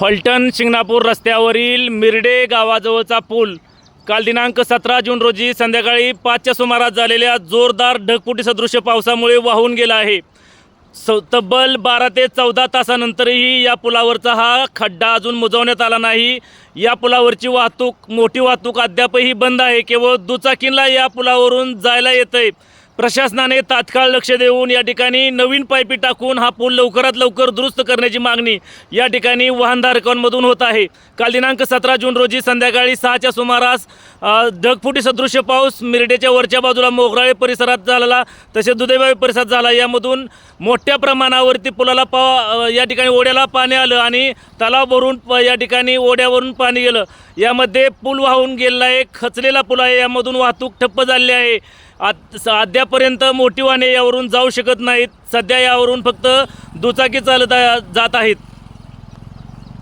फलटण शिंगणापूर रस्त्यावरील मिरडे गावाजवळचा पूल काल दिनांक सतरा जून रोजी संध्याकाळी पाचच्या सुमारास झालेल्या जोरदार ढगफुटी सदृश्य पावसामुळे वाहून गेला आहे. स तब्बल बारा ते चौदा तासानंतरही या पुलावरचा हा खड्डा अजून मुजवण्यात आला नाही. या पुलावरची वाहतूक मोठी वाहतूक अद्यापही बंद आहे. केवळ दुचाकींना या पुलावरून जायला येतं आहे प्रशासनाने तात्काळ लक्ष देऊन या ठिकाणी नवीन पायपी टाकून हा पूल लवकरात लवकर दुरुस्त करण्याची मागणी या ठिकाणी वाहनधारकांमधून होत आहे. काल दिनांक सतरा जून रोजी संध्याकाळी सहाच्या सुमारास ढगफुटी सदृश्य पाऊस मिरडेच्या वरच्या बाजूला मोगराळे परिसरात झालेला तसेच दुधेबाई परिसरात झाला. यामधून मोठ्या प्रमाणावरती पुलाला पा या ठिकाणी ओढ्याला पाणी आलं आणि तलाव भरून प- या ठिकाणी ओढ्यावरून पाणी गेलं. यामध्ये पूल वाहून गेलेला आहे खचलेला पूल आहे यामधून वाहतूक ठप्प झाली आहे. आत स- अद्यापर्यंत मोठी वाहने यावरून जाऊ शकत नाहीत. सध्या यावरून फक्त दुचाकी चालत जात आहेत.